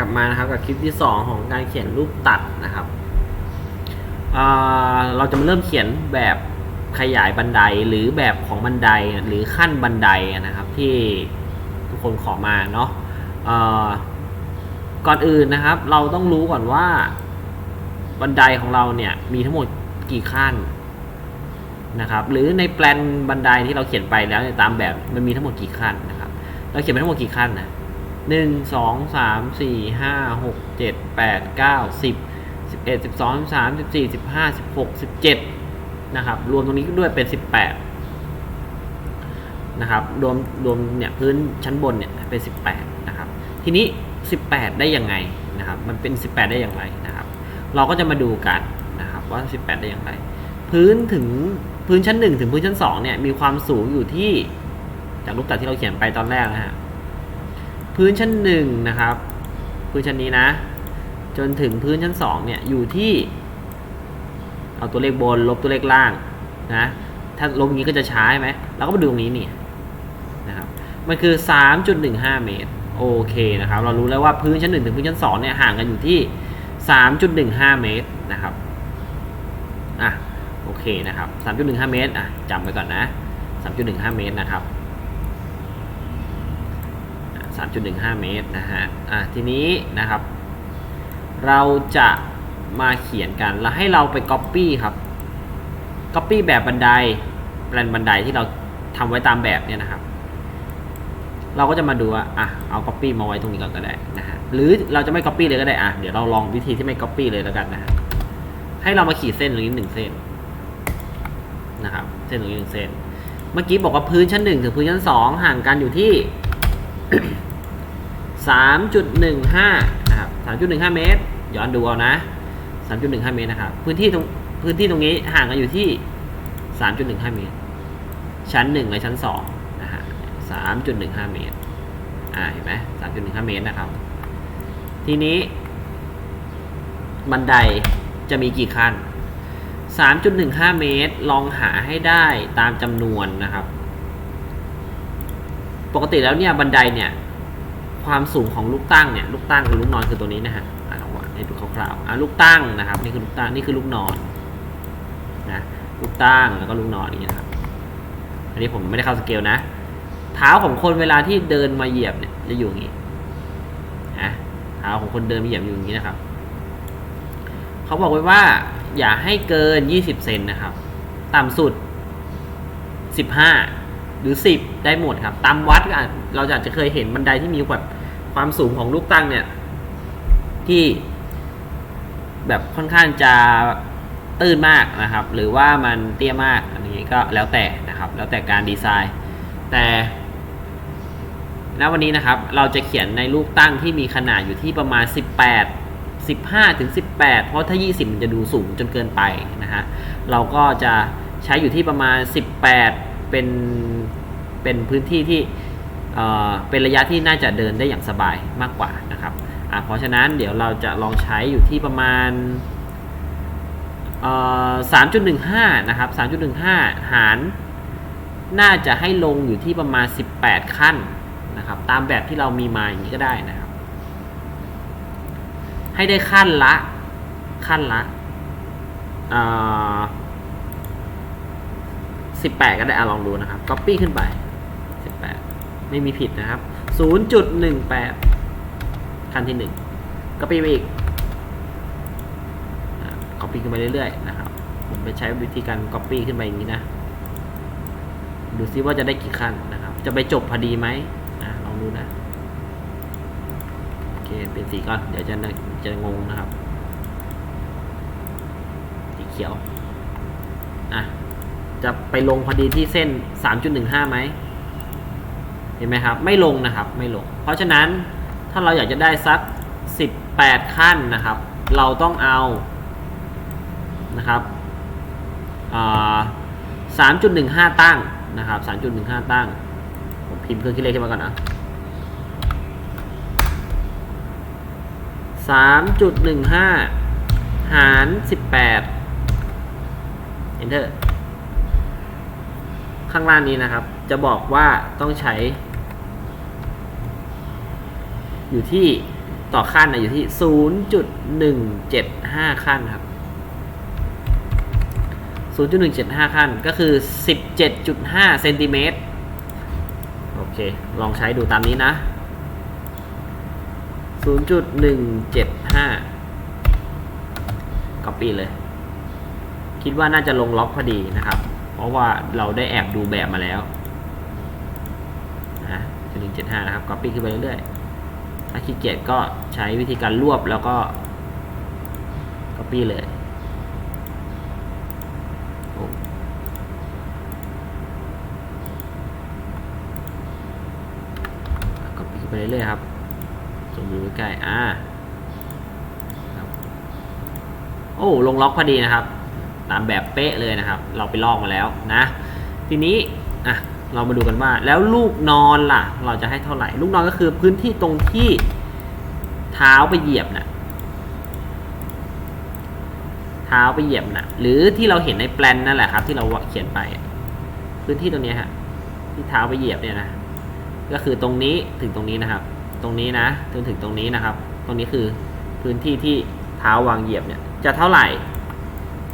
กลับมานะครับกับคลิปที่ 2 ของการเขียนรูปตัดนะครับเราจะมาเริ่มเขียนแบบขยายบันไดหรือแบบของบันไดหรือขั้นบันไดนะครับที่ทุกคนขอมาเนาะก่อนอื่นนะครับ เราต้องรู้ก่อนว่า บันไดของเราเนี่ยมีทั้งหมดกี่ขั้นนะครับ หรือในแปลนบันไดที่เราเขียนไปแล้วเนี่ยตามแบบมันมีทั้งหมดกี่ขั้นนะครับ เราเขียนไปทั้งหมดกี่ขั้นนะ หนึ่งสองสามสี่ห้าหกเจ็ดแปดเก้าสิบสิบเอ็ดสิบสองสิบสามสิบสี่สิบห้าสิบหกสิบเจ็ดนะครับ รวมตรงนี้ด้วยเป็นสิบแปดนะครับ รวมรวมเนี่ยพื้นชั้นบนเนี่ยเป็นสิบแปดนะครับ ทีนี้สิบแปดได้ยังไงนะครับ มันเป็นสิบแปดได้อย่างไรนะครับ เราก็จะมาดูกันนะครับว่าสิบแปดได้อย่างไร พื้นถึงพื้นชั้นหนึ่งถึงพื้นชั้นสองเนี่ยมีความสูงอยู่ที่จากรูปตัดที่เราเขียนไปตอนแรกนะฮะ พื้นชั้นหนึ่งนะครับ พื้นชั้นนี้นะ จนถึงพื้นชั้นสองเนี่ยอยู่ที่ เอาตัวเลขบนลบตัวเลขล่างนะถ้าลบอย่างนี้ก็จะช้าใช่ไหมเราก็มาดูตรงนี้นี่นะครับมันคือ 3.15 เมตรโอเคนะครับเรารู้แล้วว่าพื้นชั้นหนึ่งถึงพื้นชั้นสองเนี่ยห่างกันอยู่ที่ 3.15 เมตรนะครับอะโอเคนะครับ 3.15 เมตรอะจำไว้ก่อนนะ 3.15 เมตรนะครับ 3.15 เมตรนะฮะอะทีนี้นะครับ เราจะมาเขียนกัน แล้วให้เราไป Copy ครับ Copy แบบบันไดแปลนบันไดที่เราทำไว้ตามแบบเนี่ยนะครับ เราก็จะมาดูว่าอะเอา Copy มาไว้ตรงนี้ก่อนก็ได้นะฮะหรือเราจะไม่ Copy เลยก็ได้อะเดี๋ยวเราลองวิธีที่ไม่ Copy เลยแล้วกันนะฮะให้เรามาขีดเส้นตรงนี้หนึ่งเส้นนะครับ เส้นตรงนี้หนึ่งเส้น เมื่อกี้บอกว่าพื้นชั้นหนึ่งถึงพื้นชั้นสองห่างกันอยู่ที่ 3.15นะครับ3.15 เมตร ย้อนดูเอานะ 3.15 เมตรนะครับ พื้นที่ตรงพื้นที่ตรงนี้ห่างกันอยู่ที่ 3.15 เมตร ชั้น 1 และชั้น2นะฮะ3.15 เมตร อ่า เห็นไหม3.15 เมตรนะครับ ทีนี้ บันไดจะมีกี่ขั้น 3.15 เมตร ลองหาให้ได้ตามจำนวนนะครับ ปกติแล้วเนี่ยบันไดเนี่ยความสูงของลูกตั้งเนี่ยลูกตั้งกับลูกนอนคือตัวนี้นะฮะอะลองวาให้ดูคร่าวๆอะลูกตั้งนะครับนี่คือลูกตั้งนี่คือลูกนอนนะลูกตั้งแล้วก็ลูกนอนอย่างนี้นะครับอันนี้ผมไม่ได้เข้าสเกลนะ เท้าของคนเวลาที่เดินมาเหยียบเนี่ยจะอยู่อย่างนี้นะเท้าของคนเดินมาเหยียบอยู่อย่างนี้นะครับเขาบอกไว้ว่าอย่าให้เกิน 20 เซนนะครับ ต่ำสุด 15 หรือ 10 ได้หมดครับ ตามวัดก็เราอาจจะเคยเห็นบันไดที่มีแบบความสูงของลูกตั้งเนี่ย ที่แบบค่อนข้างจะตื้นมากนะครับ หรือว่ามันเตี้ยมากอันนี้ก็แล้วแต่นะครับ แล้วแต่การดีไซน์ แต่ณวันนี้นะครับเราจะเขียนในลูกตั้งที่มีขนาดอยู่ที่ประมาณ 18 15ถึง18 เพราะถ้า 20 มันจะดูสูงจนเกินไปนะฮะเราก็จะใช้อยู่ที่ประมาณ 18 เป็นเป็นพื้นที่ที่เอ่อเป็นระยะที่น่าจะเดินได้อย่างสบายมากกว่านะครับอะเพราะฉะนั้นเดี๋ยวเราจะลองใช้อยู่ที่ประมาณเอ่อ3.15 นะครับ 3.15 หาร น่าจะให้ลงอยู่ที่ประมาณ 18 ขั้นนะครับ ตามแบบที่เรามีมาอย่างนี้ก็ได้นะครับ ให้ได้ขั้นละ ขั้นละ สิบแปดก็ได้อะลองดูนะครับ Copy ขึ้นไปสิบแปดไม่มีผิดนะครับศูนย์จุดหนึ่งแปดขั้นที่หนึ่ง Copy ไปอีกอ่า Copy ขึ้นไปเรื่อยๆนะครับ ผมไปใช้วิธีการ Copy ขึ้นไปอย่างนี้นะ ดูซิว่าจะได้กี่ขั้นนะครับ จะไปจบพอดีไหมนะลองดูนะ โอเค เปลี่ยนสีก่อน เดี๋ยวจะจะงงนะครับ สีเขียว อะ จะไปลงพอดีที่เส้น 3.15ไหมเห็นไหมครับ ไม่ลงนะครับไม่ลง เพราะฉะนั้นถ้าเราอยากจะได้สัก 18 ขั้นนะครับ เราต้องเอานะครับ3.15 ตั้งนะครับ 3.15 ตั้ง ผมพิมพ์เครื่องคิดเลขขึ้นมาก่อนนะสามจุดหารสิบแปด enter ข้างล่างนี้นะครับ จะบอกว่าต้องใช้ อยู่ที่ต่อขั้นนะอยู่ที่ 0.175 ขั้นครับ 0.175 ขั้นก็คือ 17.5 เซนติเมตรโอเค ลองใช้ดูตามนี้นะ 0.175 copy เลย คิดว่าน่าจะลงล็อกพอดีนะครับ ราะว่าเราได้แอบดูแบบมาแล้วนะ175นะครับ copy ขึ้นไปเรื่อยๆ ถ้าขี้เกียจก็ใช้วิธีการรวบแล้วก็ copy เลยโอ้ copy ขึ้นไปเรื่อยๆครับส่งดูใกล้ๆอ่าโอ้ ลงล็อกพอดีนะครับ ตามแบบเป๊ะเลยนะครับ เราไปลอกมาแล้วนะ ทีนี้อะเรามาดูกันว่าแล้วลูกนอนล่ะ เราจะให้เท่าไหร่ ลูกนอนก็คือพื้นที่ตรงที่เท้าไปเหยียบนะเท้าไปเหยียบนะหรือที่เราเห็นในแปลนนั่นแหละครับ ที่เราเขียนไป พื้นที่ตรงนี้ฮะที่เท้าไปเหยียบเนี่ยนะก็คือตรงนี้ถึงตรงนี้นะครับ ตรงนี้นะจนถึงตรงนี้นะครับ ตรงนี้คือพื้นที่ที่เท้าวางเหยียบเนี่ยจะเท่าไหร่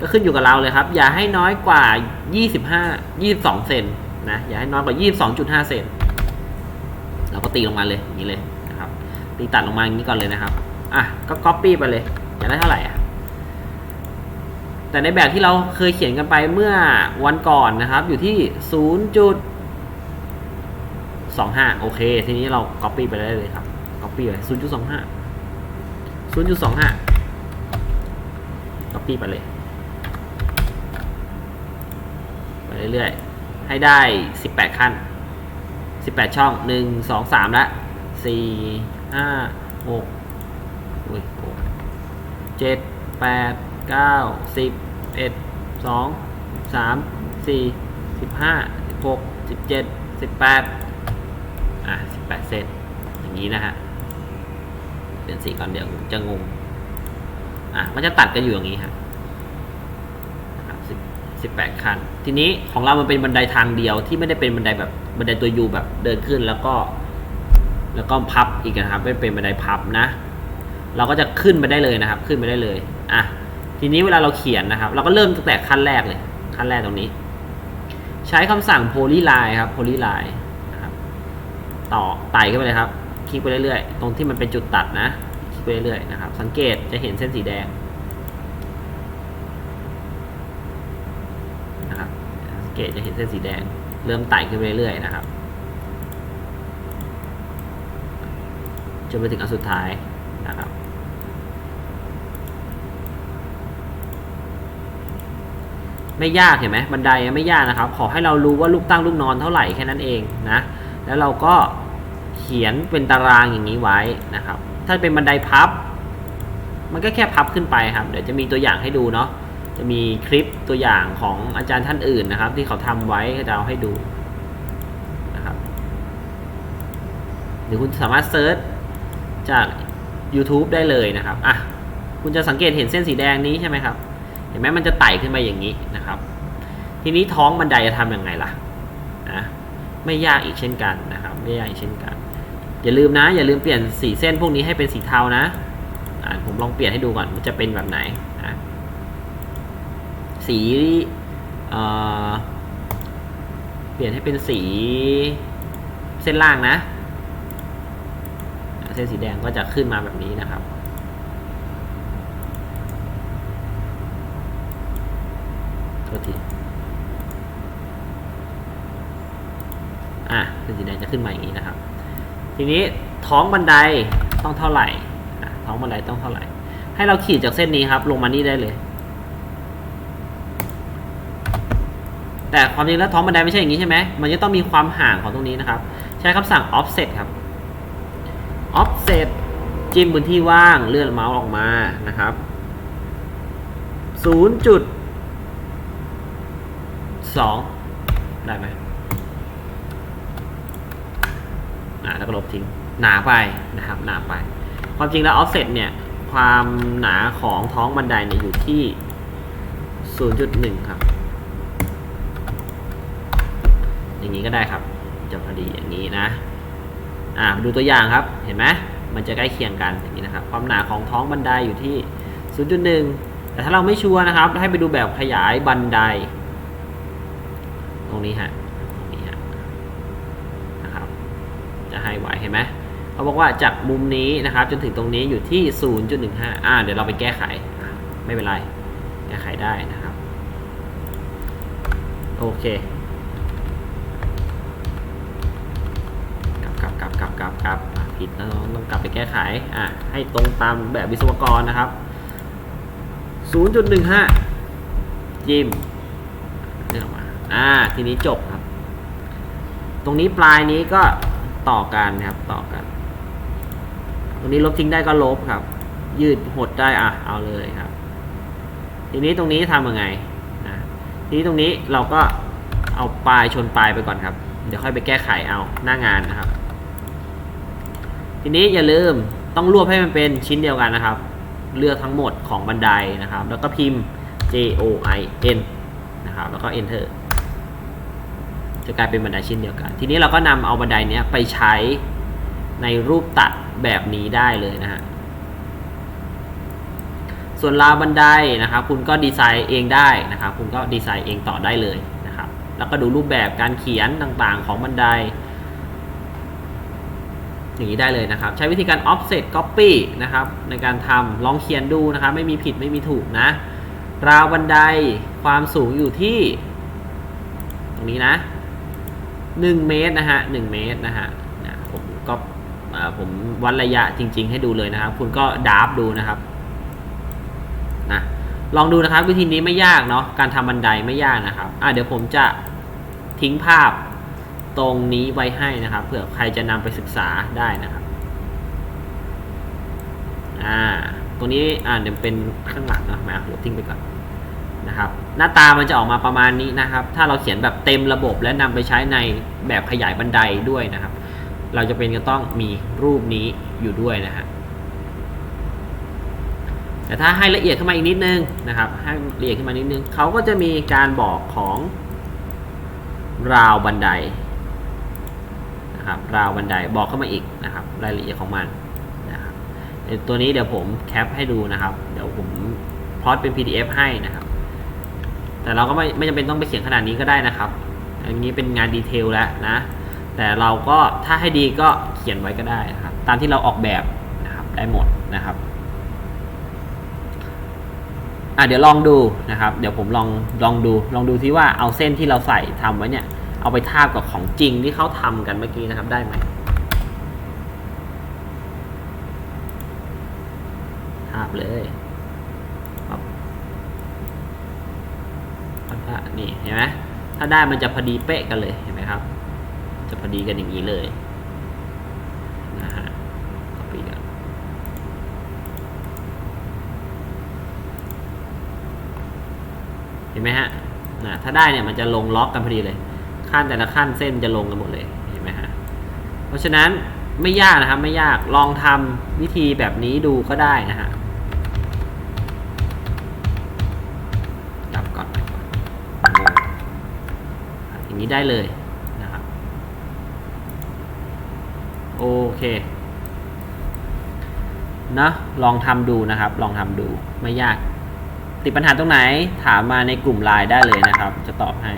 ก็ขึ้นอยู่กับเราเลยครับ อย่าให้น้อยกว่า 25 22 เซนนะ อย่าให้น้อยกว่า 22.5 เซนเราก็ตีลงมาเลยอย่างนี้เลยนะครับ ตีตัดลงมาอย่างนี้ก่อนเลยนะครับ อะ ก็ copy ไปเลย อยากได้เท่าไหร่อะ แต่ในแบบที่เราเคยเขียนกันไปเมื่อวันก่อนนะครับ อยู่ที่ 0.25 โอเค ทีนี้เรา copy ไปได้เลยครับ copy ไป0.25 0.25 copy ไปเลย ไป เรื่อยๆ ให้ได้ 18 ขั้น 18 ช่อง 1 2 3 ละ 4 5 6อุ้ยโอ้7 8 9 10 11 2 3 4 15 16 17 18 อะ 18 เซตอย่างนี้นะฮะ เปลี่ยนสีก่อนเดี๋ยวจะงง อะ มันจะตัดกันอยู่อย่างนี้ฮะ สิบแปดขั้น ทีนี้ของเรามันเป็นบันไดทางเดียวที่ไม่ได้เป็นบันไดแบบบันไดตัวยูแบบเดินขึ้นแล้วก็ แล้วก็พับอีกนะครับไม่เป็นบันไดพับนะ เราก็จะขึ้นไปได้เลยนะครับ ขึ้นไปได้เลยอะทีนี้เวลาเราเขียนนะครับ เราก็เริ่มตั้งแต่ขั้นแรกเลย ขั้นแรกตรงนี้ ใช้คำสั่ง polyline ครับ polyline นะครับต่อไต่ขึ้นไปเลยครับ คลิกไปเรื่อยๆ ตรงที่มันเป็นจุดตัดนะ คลิกไปเรื่อยๆนะครับ สังเกตจะเห็นเส้นสีแดง นะครับสังเกตจะเห็นเส้นสีแดง เริ่มไต่ขึ้นเรื่อยๆนะครับจนไปถึงอันสุดท้ายนะครับ ไม่ยากเห็นไหมบันไดไม่ยากนะครับ ขอให้เรารู้ว่าลูกตั้งลูกนอนเท่าไหร่แค่นั้นเองนะ แล้วเราก็เขียนเป็นตารางอย่างนี้ไว้นะครับ ถ้าเป็นบันไดพับ มันก็แค่พับขึ้นไปครับ เดี๋ยวจะมีตัวอย่างให้ดูเนาะ จะมีคลิปตัวอย่างของอาจารย์ท่านอื่นนะครับ ที่เขาทำไว้ก็จะเอาให้ดูนะครับหรือคุณสามารถเซิร์ชจาก YouTube ได้เลยนะครับอะคุณจะสังเกตเห็นเส้นสีแดงนี้ใช่ไหมครับ เห็นไหมมันจะไต่ขึ้นไปอย่างนี้นะครับ ทีนี้ท้องบันไดจะทำยังไงล่ะนะไม่ยากอีกเช่นกันนะครับ ไม่ยากอีกเช่นกัน อย่าลืมนะ อย่าลืมเปลี่ยนสีเส้นพวกนี้ให้เป็นสีเทานะ อะผมลองเปลี่ยนให้ดูก่อนมันจะเป็นแบบไหนนะ สีเปลี่ยนให้เป็นสีเส้นล่างนะ เส้นสีแดงก็จะขึ้นมาแบบนี้นะครับโทษทีอะเส้นสีแดงจะขึ้นมาอย่างนี้นะครับ ทีนี้ท้องบันไดต้องเท่าไหร่ ท้องบันไดต้องเท่าไหร่ ให้เราขีดจากเส้นนี้ครับ ลงมานี่ได้เลย แต่ความจริงแล้วท้องบันไดไม่ใช่อย่างนี้ใช่ไหมมันจะต้องมีความห่างของตรงนี้นะครับ ใช้คำสั่ง offset ครับ offset จิ้มพื้นที่ว่างเลื่อนเมาส์ออกมานะครับ0จุด2ได้ไหมอ่าแล้วก็ลบทิ้ง หนาไปนะครับ หนาไป ความจริงแล้ว offset เนี่ย ความหนาของท้องบันไดเนี่ยอยู่ที่ 0.1 ครับ อย่างนี้ก็ได้ครับจะพอดีอย่างนี้นะอ่าดูตัวอย่างครับเห็นไหมมันจะใกล้เคียงกันอย่างนี้นะครับ ความหนาของท้องบันไดอยู่ที่ 0.1 แต่ถ้าเราไม่ชัวร์นะครับ ให้ไปดูแบบขยายบันได ตรงนี้ฮะตรงนี้ฮะนะครับ จะให้ไว้เห็นไหมเขาบอกว่าจากมุมนี้นะครับ จนถึงตรงนี้อยู่ที่ 0.15 อ่า เดี๋ยวเราไปแก้ไข ไม่เป็นไร แก้ไขได้นะครับ โอเค กลับกลับกลับ กลับผิดแล้วต้องกลับไปแก้ไขอะให้ตรงตามแบบวิศวกรนะครับ 0.15 จิ้มเลือกมาอ่าทีนี้จบครับ ตรงนี้ปลายนี้ก็ต่อกันนะครับต่อกัน ตรงนี้ลบทิ้งได้ก็ลบครับ ยืดหดได้อะเอาเลยครับ ทีนี้ตรงนี้ทำยังไงนะทีนี้ตรงนี้เราก็เอาปลายชนปลายไปก่อนครับ เดี๋ยวค่อยไปแก้ไขเอาหน้างานนะครับ ทีนี้อย่าลืมต้องรวบให้มันเป็นชิ้นเดียวกันนะครับ เลือกทั้งหมดของบันไดนะครับ แล้วก็พิมพ์ J O I N นะครับ แล้วก็ Enter จะกลายเป็นบันไดชิ้นเดียวกัน ทีนี้เราก็นำเอาบันไดเนี้ยไปใช้ในรูปตัดแบบนี้ได้เลยนะฮะ ส่วนราวบันไดนะครับ คุณก็ดีไซน์เองได้นะครับ คุณก็ดีไซน์เองต่อได้เลยนะครับ แล้วก็ดูรูปแบบการเขียนต่างๆของบันได อย่างนี้ได้เลยนะครับ ใช้วิธีการ offset copy นะครับในการทำลองเขียนดูนะครับไม่มีผิดไม่มีถูกนะ ราวบันไดความสูงอยู่ที่ ตรงนี้นะ 1 เมตรนะฮะ1เมตรนะฮะนะผมก็ผมวัดระยะจริง ๆ ให้ดูเลยนะครับ คุณก็ดาฟดูนะครับนะลองดูนะครับวิธีนี้ไม่ยากเนาะการทำบันไดไม่ยากนะครับอะเดี๋ยวผมจะทิ้งภาพ ตรงนี้ไว้ให้นะครับเผื่อใครจะนำไปศึกษาได้นะครับอ่าตรงนี้อ่าเดี๋ยวเป็นข้างหลังนะมาลบทิ้งไปก่อนนะครับ หน้าตามันจะออกมาประมาณนี้นะครับ ถ้าเราเขียนแบบเต็มระบบและนำไปใช้ในแบบขยายบันไดด้วยนะครับ เราจะเป็นจะต้องมีรูปนี้อยู่ด้วยนะฮะแต่ถ้าให้ละเอียดขึ้นมาอีกนิดนึงนะครับ ให้ละเอียดขึ้นมานิดนึงเขาก็จะมีการบอกของราวบันได นะครับราวบันไดบอกเข้ามาอีกนะครับ รายละเอียดของมันนะครับตัวนี้เดี๋ยวผมแคปให้ดูนะครับ เดี๋ยวผมพลอตเป็น PDF ให้นะครับ แต่เราก็ไม่ไม่จำเป็นต้องไปเขียนขนาดนี้ก็ได้นะครับ อันนี้เป็นงานดีเทลแล้วนะ แต่เราก็ถ้าให้ดีก็เขียนไว้ก็ได้นะครับ ตามที่เราออกแบบนะครับได้หมดนะครับอะเดี๋ยวลองดูนะครับ เดี๋ยวผมลองลองดูลองดูที่ว่าเอาเส้นที่เราใส่ทำไว้เนี่ย เอาไปทาบกับของจริงที่เขาทำกันเมื่อกี้นะครับได้ไหมทาบเลยปั๊บปั๊บนี่เห็นไหมถ้าได้มันจะพอดีเป๊ะกันเลยเห็นไหมครับ จะพอดีกันอย่างนี้เลยนะฮะ copy กันเห็นไหมฮะนะถ้าได้เนี่ยมันจะลงล็อกกันพอดีเลย ขั้นแต่ละขั้นเส้นจะลงกันหมดเลยเห็นไหมฮะเพราะฉะนั้นไม่ยากนะครับ ไม่ยากลองทำวิธีแบบนี้ดูก็ได้นะฮะดับก่อนอย่างนี้ได้เลยนะครับโอเคนะลองทำดูนะครับ ลองทำดูไม่ยาก ติดปัญหาตรงไหนถามมาในกลุ่มไลน์ได้เลยนะครับ จะตอบให้